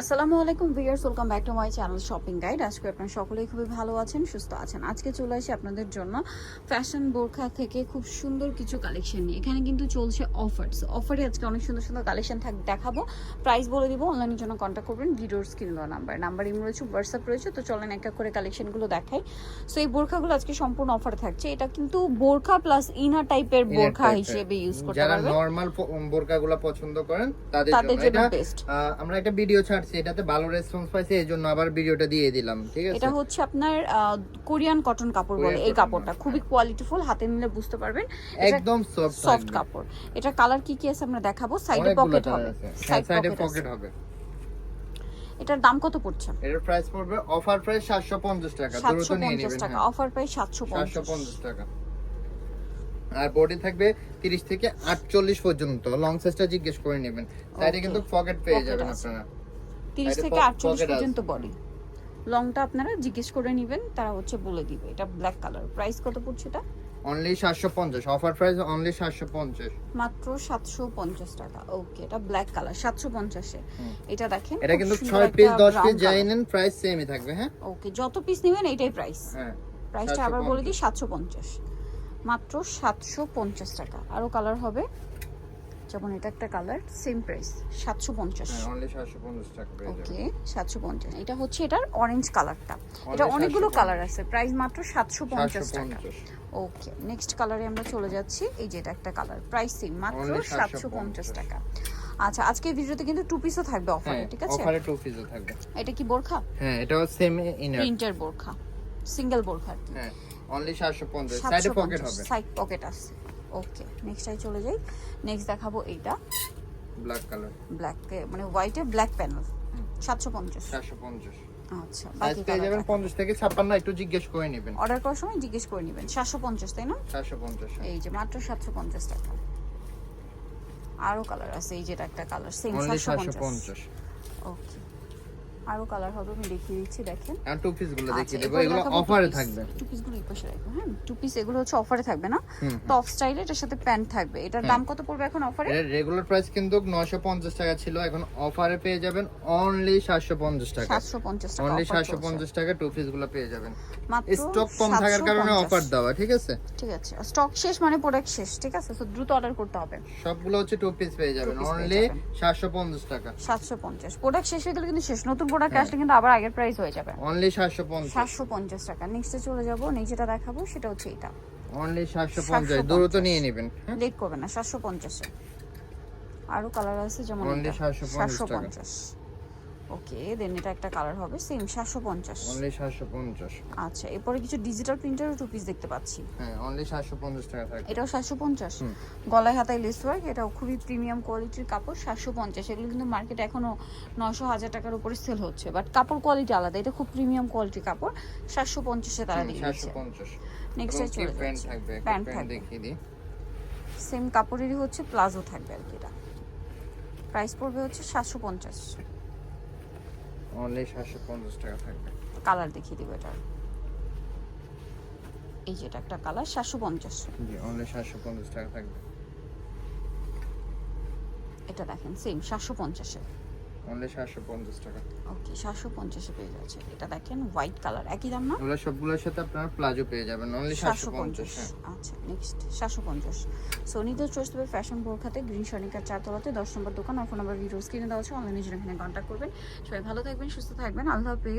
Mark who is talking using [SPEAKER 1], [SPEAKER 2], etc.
[SPEAKER 1] আসসালামু আলাইকুম viewers welcome back to my channel shopping guide. আজকে আপনারা সকলেই খুবই ভালো আছেন সুস্থ আছেন। আজকে চলে আসি আপনাদের জন্য ফ্যাশন বোরখা থেকে খুব সুন্দর কিছু কালেকশন নিয়ে। এখানে কিন্তু চলছে অফার্স। অফারে আজকে অনেক সুন্দর সুন্দর কালেকশন থাক দেখাবো। প্রাইস বলে দিব অনলাইনের জন্য কন্ট্যাক্ট করবেন ভিডিওর স্ক্রিন দেওয়া নাম্বার। নাম্বার ইম রয়েছে হোয়াটসঅ্যাপ রয়েছে তো চলেন এক এক করে কালেকশনগুলো দেখাই। সো এই বোরখাগুলো আজকে সম্পূর্ণ অফারে থাকছে। এটা কিন্তু বোরখা প্লাস ইনার টাইপের বোরখা হিসেবে ইউজ করতে
[SPEAKER 2] যারা
[SPEAKER 1] পারবেন
[SPEAKER 2] নরমাল বোরকাগুলো পছন্দ করেন তাদের জন্য
[SPEAKER 1] জন্য বেস্ট
[SPEAKER 2] আমরা একটা ভিডিও ছাড়ছি এটাতে ভালো রেসপন্স পাইছে এই জন্য আবার ভিডিওটা দিয়ে দিলাম ঠিক আছে?
[SPEAKER 1] এটা হচ্ছে আপনার কোরিয়ান কটন কাপড় বলে এই কাপড়টা।
[SPEAKER 2] হ্যাঁ।
[SPEAKER 1] খুবই কোয়ালিটিফুল হাতে নিলে বুঝতে পারবেন।
[SPEAKER 2] একদম সফট
[SPEAKER 1] সফট কাপড়। এটা কালার কি কি আছে আমরা দেখাবো? সাইডে পকেট হবে। সাইডে পকেট
[SPEAKER 2] পকেট হবে।
[SPEAKER 1] এটার দাম কত পড়ছে?
[SPEAKER 2] এর প্রাইস পড়বে অফার প্রাইস 750 টাকা। দ্রুত নিয়ে নেবেন
[SPEAKER 1] টাকা
[SPEAKER 2] হ্যাঁ।
[SPEAKER 1] অফার প্রাইস সাতশো পঞ্চাশ।
[SPEAKER 2] 750 টাকা। আর বডি থাকবে 30 থেকে 48 পর্যন্ত। লং সাইজটা জিজ্ঞেস করে নেবেন। সাইডে কিন্তু পকেট পেয়ে যাবেন আপনারা।
[SPEAKER 1] তিরিশ থেকে আটচল্লিশ। পর্যন্ত বডি। লংটা আপনারা জিজ্ঞেস করে নেবেন তারা হচ্ছে বলে দিবে। এটা ব্ল্যাক কালার প্রাইস কত পড়ছে এটা?
[SPEAKER 2] অনলি 750 অফার প্রাইস অনলি 750
[SPEAKER 1] মাত্র সাতশো পঞ্চাশ টাকা। ওকে এটা ব্ল্যাক কালার সাতশো পঞ্চাশে। এটা দেখেন
[SPEAKER 2] এটা কিন্তু
[SPEAKER 1] সুন্দর
[SPEAKER 2] 6 পিস
[SPEAKER 1] একটা
[SPEAKER 2] 10 পিস যাই নেন প্রাইস সেমই থাকবে হ্যাঁ?
[SPEAKER 1] ওকে যত পিস নেবেন এইটাই প্রাইস
[SPEAKER 2] হ্যাঁ
[SPEAKER 1] প্রাইসটা আবার বলে দিই সাতশো পঞ্চাশ। মাত্র সাতশো পঞ্চাশ টাকা। আরও কালার হবে? যেমন এটা একটা কালার সেম প্রাইস সাতশো পঞ্চাশ।
[SPEAKER 2] হ্যাঁ অনলি 750 টাকা পেয়ে যাবেন।
[SPEAKER 1] ওকে সাতশো পঞ্চাশ। এটা হচ্ছে এটার অরেঞ্জ কালারটা এটা অনেকগুলো কালার আছে প্রাইস মাত্র সাতশো পঞ্চাশ টাকা। ওকে নেক্সট কালারে আমরা চলে যাচ্ছি। এই যে এটা একটা কালার প্রাইস সেম মাত্র সাতশো পঞ্চাশ।
[SPEAKER 2] 750
[SPEAKER 1] টাকা। আচ্ছা আজকে ভিডিওতে কিন্তু টু পিসও থাকবে অফারে
[SPEAKER 2] হ্যাঁ
[SPEAKER 1] ঠিক আছে?
[SPEAKER 2] অফারে টু পিসও থাকবে।
[SPEAKER 1] এটা কি বোরখা?
[SPEAKER 2] হ্যাঁ এটাও সেম ইনার
[SPEAKER 1] প্রিন্টার বোরখা সিঙ্গেল বোরখা
[SPEAKER 2] হ্যাঁ অনলি 750 সাইডে পকেট হবে।
[SPEAKER 1] সাইড পকেট আছে। ওকে নেক্সট আই চলে যাই। নেক্সট দেখাবো এইটা।
[SPEAKER 2] ব্ল্যাক কালার
[SPEAKER 1] ব্ল্যাক মানে হোয়াইটে ব্ল্যাক প্যানেল সাতশো পঞ্চাশ।
[SPEAKER 2] 750
[SPEAKER 1] আচ্ছা বাকি
[SPEAKER 2] পেয়ে যাবেন 50 থেকে 56 একটু জিজ্ঞেস করে নেবেন।
[SPEAKER 1] অর্ডার করার সময় জিজ্ঞেস করে নেবেন। সাতশো পঞ্চাশ তাই না?
[SPEAKER 2] 750 হ্যাঁ।
[SPEAKER 1] এই যে মাত্র সাতশো পঞ্চাশ টাকা। আরও কালার আছে এই যেটা একটা কালার সেম
[SPEAKER 2] অনলি
[SPEAKER 1] সাতশো পঞ্চাশ।
[SPEAKER 2] 750
[SPEAKER 1] ওকে আরও কালার হবে আমি দেখিয়ে দিচ্ছি দেখেন।
[SPEAKER 2] আর টু পিসগুলো দেখিয়ে দেবো এগুলো অফারে থাকবে।
[SPEAKER 1] two piece গুলো এই পাশে রাখব হ্যাঁ? টু পিস এগুলো হচ্ছে অফারে থাকবে না। টপ স্টাইলে এটার সাথে প্যান্ট থাকবে। এটার
[SPEAKER 2] হ্যাঁ।
[SPEAKER 1] দাম কত পড়বে এখন অফারে
[SPEAKER 2] এর রেগুলার প্রাইস কিন্তু 950 টাকা ছিল এখন অফারে পেয়ে যাবেন অনলি 750 টাকা।
[SPEAKER 1] সাতশো পঞ্চাশ টাকা
[SPEAKER 2] অনলি 750 টাকা টু পিসগুলো পেয়ে যাবেন। স্টক কম থাকার কারণে অফার দেওয়া ঠিক আছে?
[SPEAKER 1] ঠিক আছে। স্টক শেষ মানে প্রোডাক্ট শেষ ঠিক আছে? তো দ্রুত অর্ডার করতে হবে।
[SPEAKER 2] সবগুলো হচ্ছে টু পিস পেয়ে যাবেন। অনলি
[SPEAKER 1] যাবেন।
[SPEAKER 2] 750 টাকা।
[SPEAKER 1] সাতশো পঞ্চাশ। প্রোডাক্ট শেষ হয়ে গেলে কিন্তু শেষ নতুন প্রোডাক্ট
[SPEAKER 2] হ্যাঁ।
[SPEAKER 1] আসলে কিন্তু আবার আগের প্রাইস হয়ে যাবে।
[SPEAKER 2] অনলি 750
[SPEAKER 1] সাতশো পঞ্চাশ টাকা। নেক্সটে চলে যাব নিচেটা দেখাবো সেটা হচ্ছে এটা।
[SPEAKER 2] অনলি 750
[SPEAKER 1] 750
[SPEAKER 2] দ্রুত নিয়ে নেবেন হ্যাঁ?
[SPEAKER 1] লেট করবেন না সাতশো পঞ্চাশে। আরও কালার আছে যেমন
[SPEAKER 2] অনলি 750
[SPEAKER 1] সাতশো
[SPEAKER 2] টাকা।
[SPEAKER 1] পঞ্চাশ। ওকে দেন এটা একটা কালার হবে সেম সাতশো পঞ্চাশ।
[SPEAKER 2] অনলি 750
[SPEAKER 1] আচ্ছা এরপরে কিছু ডিজিটাল প্রিন্টার টু পিস দেখতে পাচ্ছি।
[SPEAKER 2] হ্যাঁ অনলি 750 টাকা থাকবে।
[SPEAKER 1] এটাও সাতশো পঞ্চাশ।
[SPEAKER 2] হুম।
[SPEAKER 1] গলায় হাতায় লেস ওয়ার্ক এটাও খুবই প্রিমিয়াম কোয়ালিটির কাপড় সাতশো পঞ্চাশ। এগুলো কিন্তু মার্কেটে এখনও নশো হাজার টাকার উপরে সেল হচ্ছে বাট কাপড় কোয়ালিটি আলাদা। এটা খুব প্রিমিয়াম কোয়ালিটির কাপড় সাতশো পঞ্চাশে তারা দিয়ে দিচ্ছে।
[SPEAKER 2] 750
[SPEAKER 1] নেক্সট চলে
[SPEAKER 2] প্যান্ট থাকবে
[SPEAKER 1] প্যান্ট
[SPEAKER 2] দেখিয়ে দিই।
[SPEAKER 1] সেম কাপড়েরই হচ্ছে প্লাজো থাকবে আর কি এটা। প্রাইস পড়বে হচ্ছে সাতশো পঞ্চাশ।
[SPEAKER 2] অনলি 750 টাকা থাকবে।
[SPEAKER 1] কালার দেখিয়ে দিব এটা এই যেটা একটা কালার সাতশো পঞ্চাশ।
[SPEAKER 2] জি অনলি 750 টাকা থাকবে।
[SPEAKER 1] এটা দেখেন সেম সাতশো পঞ্চাশে
[SPEAKER 2] অনলি 750 টাকা।
[SPEAKER 1] ওকে পেয়ে যাচ্ছে। এটা দেখেন হোয়াইট কালার একই দাম না?
[SPEAKER 2] এগুলো সবগুলোর সাথে আপনারা প্লাজো পেয়ে যাবেন অনলি
[SPEAKER 1] সাতশো
[SPEAKER 2] 750
[SPEAKER 1] পঞ্চাশ
[SPEAKER 2] হ্যাঁ।
[SPEAKER 1] আচ্ছা নেক্সট সোনিদের চয়েস ফ্যাশন বোরখাতে গ্রিন সনিকার চারতলাতে নম্বর দোকান আর ফোন নাম্বার ভিডিও স্ক্রিনে দেওয়া আছে অনলাইনে জন্য এখানে কন্ট্যাক্ট করবেন। সবাই ভালো থাকবেন সুস্থ থাকবেন আল্লাহ হাফেজ।